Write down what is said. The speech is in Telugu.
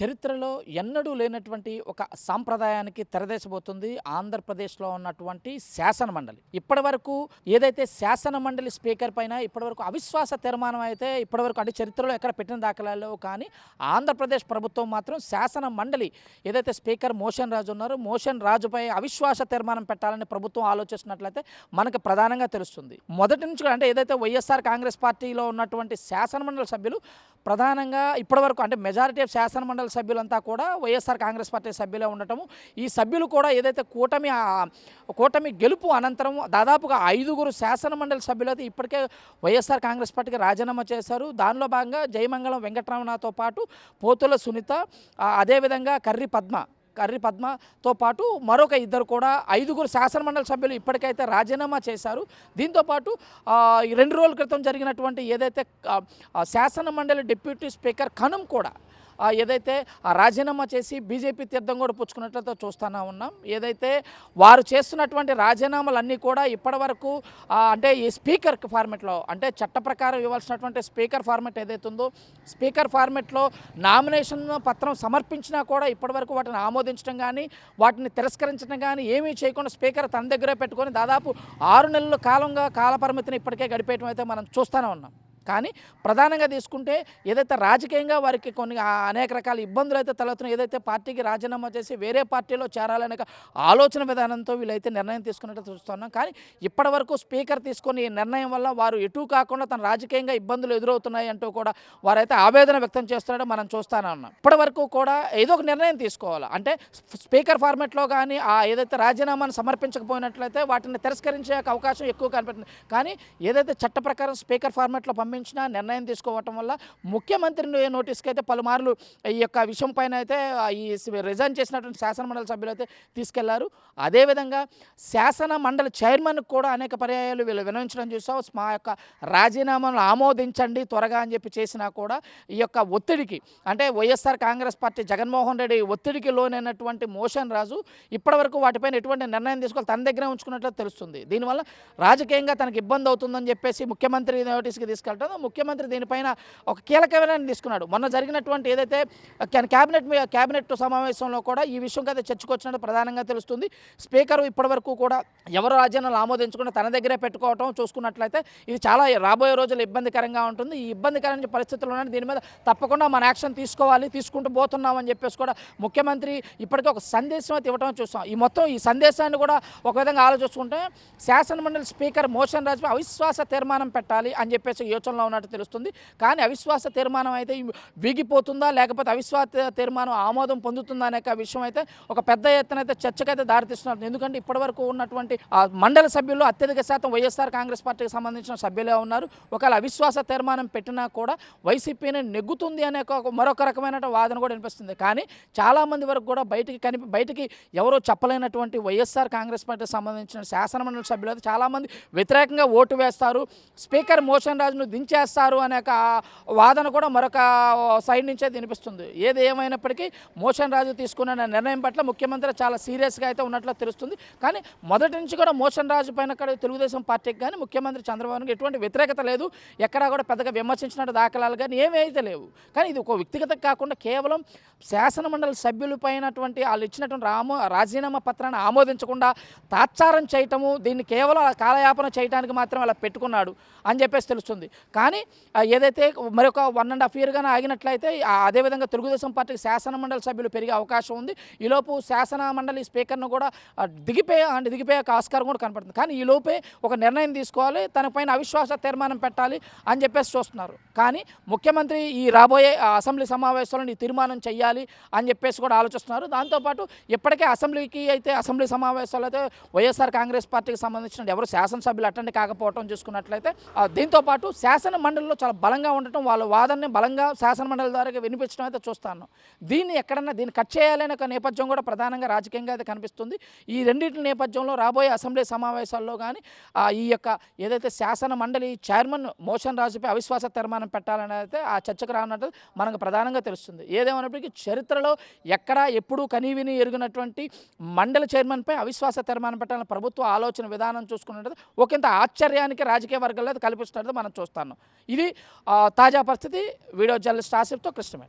చరిత్రలో ఎన్నడూ లేనటువంటి ఒక సాంప్రదాయానికి తెరదేశబోతుంది ఆంధ్రప్రదేశ్లో ఉన్నటువంటి శాసన మండలి. ఇప్పటి వరకు ఏదైతే శాసన మండలి స్పీకర్ పైన ఇప్పటివరకు అవిశ్వాస తీర్మానం అయితే ఇప్పటివరకు అంటే చరిత్రలో ఎక్కడ పెట్టిన దాఖలాలో కానీ ఆంధ్రప్రదేశ్ ప్రభుత్వం మాత్రం శాసన మండలి ఏదైతే స్పీకర్ మోషన్ రాజు ఉన్నారో మోషన్ రాజుపై అవిశ్వాస తీర్మానం పెట్టాలని ప్రభుత్వం ఆలోచిస్తున్నట్లయితే మనకు ప్రధానంగా తెలుస్తుంది. మొదటి నుంచి అంటే ఏదైతే వైఎస్ఆర్ కాంగ్రెస్ పార్టీలో ఉన్నటువంటి శాసనమండలి సభ్యులు ప్రధానంగా ఇప్పటివరకు అంటే మెజారిటీ ఆఫ్ శాసన మండలి సభ్యులంతా కూడా వైఎస్ఆర్ కాంగ్రెస్ పార్టీ సభ్యులే ఉండటము. ఈ సభ్యులు కూడా ఏదైతే కూటమి కూటమి గెలుపు అనంతరం దాదాపుగా ఐదుగురు శాసన మండలి సభ్యులు అయితే ఇప్పటికే వైఎస్ఆర్ కాంగ్రెస్ పార్టీకి రాజీనామా చేశారు. దానిలో భాగంగా జయమంగళం వెంకటరమణతో పాటు పోతుల సునీత అదేవిధంగా కర్రి పద్మ కర్రి పద్మతో పాటు మరొక ఇద్దరు కూడా ఐదుగురు శాసనమండలి సభ్యులు ఇప్పటికైతే రాజీనామా చేశారు. దీంతోపాటు రెండు రోజుల క్రితం జరిగినటువంటి ఏదైతే శాసనమండలి శాసన మండలి డిప్యూటీ స్పీకర్ కనుం కూడా ఏదైతే ఆ రాజీనామా చేసి బీజేపీ తీర్థం కూడా పుచ్చుకున్నట్లయితే చూస్తూనే ఉన్నాం. ఏదైతే వారు చేస్తున్నటువంటి రాజీనామాలన్నీ కూడా ఇప్పటివరకు అంటే ఈ స్పీకర్ ఫార్మెట్లో అంటే చట్ట ప్రకారం ఇవ్వాల్సినటువంటి స్పీకర్ ఫార్మెట్ ఏదైతే ఉందో స్పీకర్ ఫార్మెట్లో నామినేషన్ పత్రం సమర్పించినా కూడా ఇప్పటివరకు వాటిని ఆమోదించడం కానీ వాటిని తిరస్కరించడం కానీ ఏమీ చేయకుండా స్పీకర్ తన దగ్గరే పెట్టుకొని దాదాపు ఆరు నెలల కాలంగా కాలపరిమితిని ఇప్పటికే గడిపేయడం అయితే మనం చూస్తూనే ఉన్నాం. కానీ ప్రధానంగా తీసుకుంటే ఏదైతే రాజకీయంగా వారికి కొన్ని అనేక రకాల ఇబ్బందులు అయితే తలెత్తున్నాయి ఏదైతే పార్టీకి రాజీనామా చేసి వేరే పార్టీలో చేరాలనే ఆలోచన విధానంతో వీళ్ళైతే నిర్ణయం తీసుకున్నట్టు చూస్తున్నాం. కానీ ఇప్పటివరకు స్పీకర్ తీసుకొని ఈ నిర్ణయం వల్ల వారు ఎటు కాకుండా తన రాజకీయంగా ఇబ్బందులు ఎదురవుతున్నాయి అంటూ కూడా వారైతే ఆవేదన వ్యక్తం చేస్తున్నాడో మనం చూస్తానే ఉన్నాం. ఇప్పటివరకు కూడా ఏదో ఒక నిర్ణయం తీసుకోవాలి? అంటే స్పీకర్ ఫార్మెట్లో కానీ ఆ ఏదైతే రాజీనామాను సమర్పించకపోయినట్లయితే వాటిని తిరస్కరించే అవకాశం ఎక్కువ కనిపెట్టింది. కానీ ఏదైతే చట్ట ప్రకారం స్పీకర్ ఫార్మెట్లో సంబంధించిన నిర్ణయం తీసుకోవటం వల్ల ముఖ్యమంత్రి నోటీస్కి అయితే పలుమార్లు ఈ యొక్క విషయం పైన అయితే ఈ రిజైన్ చేసినటువంటి శాసనమండలి సభ్యులు అయితే తీసుకెళ్ళారు. అదేవిధంగా శాసన మండలి చైర్మన్కి కూడా అనేక పర్యాయాలు వీళ్ళు వినవించడం చూసాం మా యొక్క రాజీనామాను ఆమోదించండి త్వరగా అని చెప్పి చేసినా కూడా ఈ యొక్క ఒత్తిడికి అంటే YSR Congress party Jaganmohan Reddy ఒత్తిడికి లోనైనటువంటి మోషన్ రాజు ఇప్పటివరకు వాటిపైన ఎటువంటి నిర్ణయం తీసుకోవాలి తన దగ్గర ఉంచుకున్నట్లు తెలుస్తుంది. దీనివల్ల రాజకీయంగా తనకు ఇబ్బంది అవుతుందని చెప్పేసి ముఖ్యమంత్రి నోటీస్కి ఉంటుందో ముఖ్యమంత్రి దీనిపైన ఒక కీలక నిర్ణయం తీసుకున్నాడు. మొన్న జరిగినటువంటి ఏదైతే క్యాబినెట్ క్యాబినెట్ సమావేశంలో కూడా ఈ విషయం కదా చర్చకొచ్చినట్టు ప్రధానంగా తెలుస్తుంది. స్పీకర్ ఇప్పటివరకు కూడా ఎవరు రాజ్యాంగాలు ఆమోదించకుండా తన దగ్గరే పెట్టుకోవటం చూసుకున్నట్లయితే ఇది చాలా రాబోయే రోజులు ఇబ్బందికరంగా ఉంటుంది. ఈ ఇబ్బందికరమైన పరిస్థితులు ఉన్నాయి దీని మీద తప్పకుండా మన యాక్షన్ తీసుకోవాలి తీసుకుంటూ పోతున్నామని చెప్పేసి కూడా ముఖ్యమంత్రి ఇప్పటికే ఒక సందేశం అయితే ఇవ్వటం చూస్తాం. ఈ మొత్తం ఈ సందేశాన్ని కూడా ఒక విధంగా ఆలోచించుకుంటే శాసనమండలి స్పీకర్ మోషన్ రాజు అవిశ్వాస తీర్మానం పెట్టాలి అని చెప్పేసి ప్రభుత్వంలో ఉన్నట్టు తెలుస్తుంది. కానీ అవిశ్వాస తీర్మానం అయితే వీగిపోతుందా? లేకపోతే అవిశ్వాస తీర్మానం ఆమోదం పొందుతుందా అనే విషయం అయితే ఒక పెద్ద ఎత్తున అయితే చర్చకైతే దారితీస్తున్నారు. ఎందుకంటే ఇప్పటివరకు ఉన్నటువంటి ఆ మండలి సభ్యులు అత్యధిక శాతం వైఎస్ఆర్ కాంగ్రెస్ పార్టీకి సంబంధించిన సభ్యులే ఉన్నారు. ఒకవేళ అవిశ్వాస తీర్మానం పెట్టినా కూడా వైసీపీని నెగ్గుతుంది అనే ఒక మరొక రకమైన వాదన కూడా వినిపిస్తుంది. కానీ చాలామంది వరకు కూడా బయటికి కనిపి బయటికి ఎవరో చెప్పలేనటువంటి వైఎస్ఆర్ కాంగ్రెస్ పార్టీకి సంబంధించిన శాసనమండలి సభ్యులు అయితే చాలామంది వ్యతిరేకంగా ఓటు వేస్తారు. స్పీకర్ మోషన్ రాజును దించేస్తారు అనే ఒక వాదన కూడా మరొక సైడ్ నుంచే వినిపిస్తుంది. ఏది ఏమైనప్పటికీ మోషన్ రాజు తీసుకున్న నిర్ణయం పట్ల ముఖ్యమంత్రి చాలా సీరియస్గా అయితే ఉన్నట్లు తెలుస్తుంది. కానీ మొదటి నుంచి కూడా మోషన్ రాజు పైన తెలుగుదేశం పార్టీకి కానీ ముఖ్యమంత్రి చంద్రబాబుకి ఎటువంటి వ్యతిరేకత లేదు. ఎక్కడా కూడా పెద్దగా విమర్శించినట్టు దాఖలాలు కానీ ఏమైతే లేవు. కానీ ఇది ఒక వ్యక్తిగత కాకుండా కేవలం శాసనమండలి సభ్యులపైనటువంటి వాళ్ళు ఇచ్చినటువంటి రామో రాజీనామా పత్రాన్ని ఆమోదించకుండా తాత్సారం చేయటము దీన్ని కేవలం కాలయాపన చేయడానికి మాత్రం అలా పెట్టుకున్నాడు అని చెప్పేసి తెలుస్తుంది. కానీ ఏదైతే మరొక వన్ అండ్ హాఫ్ ఇయర్గానే ఆగినట్లయితే అదేవిధంగా తెలుగుదేశం పార్టీకి శాసన మండలి సభ్యులు పెరిగే అవకాశం ఉంది. ఈలోపు శాసన మండలి స్పీకర్ను కూడా దిగిపోయే అంటే దిగిపోయే ఆస్కారం కూడా కనపడుతుంది. కానీ ఈ లోపే ఒక నిర్ణయం తీసుకోవాలి తనపైన అవిశ్వాస తీర్మానం పెట్టాలి అని చెప్పేసి చూస్తున్నారు. కానీ ముఖ్యమంత్రి ఈ రాబోయే అసెంబ్లీ సమావేశంలో ఈ తీర్మానం చేయాలి అని చెప్పేసి కూడా ఆలోచిస్తున్నారు. దాంతోపాటు ఇప్పటికే అసెంబ్లీకి అయితే అసెంబ్లీ సమావేశాలు అయితే వైఎస్ఆర్ కాంగ్రెస్ పార్టీకి సంబంధించిన ఎవరు శాసనసభ్యులు అటెండ్ కాకపోవడం చూసుకున్నట్లయితే దీంతోపాటు శాసన శాసన మండలిలో చాలా బలంగా ఉండటం వాళ్ళ వాదనని బలంగా శాసన మండలి ద్వారా వినిపించడం అయితే చూస్తాను. దీన్ని ఎక్కడన్నా దీన్ని కట్ చేయాలనే ఒక నేపథ్యం కూడా ప్రధానంగా రాజకీయంగా అయితే కనిపిస్తుంది. ఈ రెండింటి నేపథ్యంలో రాబోయే అసెంబ్లీ సమావేశాల్లో కానీ ఈ యొక్క ఏదైతే శాసన మండలి చైర్మన్ మోషన్ రాజుపై అవిశ్వాస తీర్మానం పెట్టాలని అయితే ఆ చర్చకు రానున్నట్టు మనకు ప్రధానంగా తెలుస్తుంది. ఏదేమైనప్పటికీ చరిత్రలో ఎక్కడా ఎప్పుడూ కనీవిని ఎరిగినటువంటి మండలి చైర్మన్పై అవిశ్వాస తీర్మానం పెట్టాలని ప్రభుత్వ ఆలోచన విధానం చూసుకున్నట్టు ఒకంత ఆశ్చర్యానికి రాజకీయ వర్గాల్లో అయితే కల్పిస్తున్నట్టు మనం చూస్తాను. ఇది ఆ, తాజా పరిస్థితి వీడియో జర్నలిస్ట్ ఆసిఫ్తో కృష్ణమేడ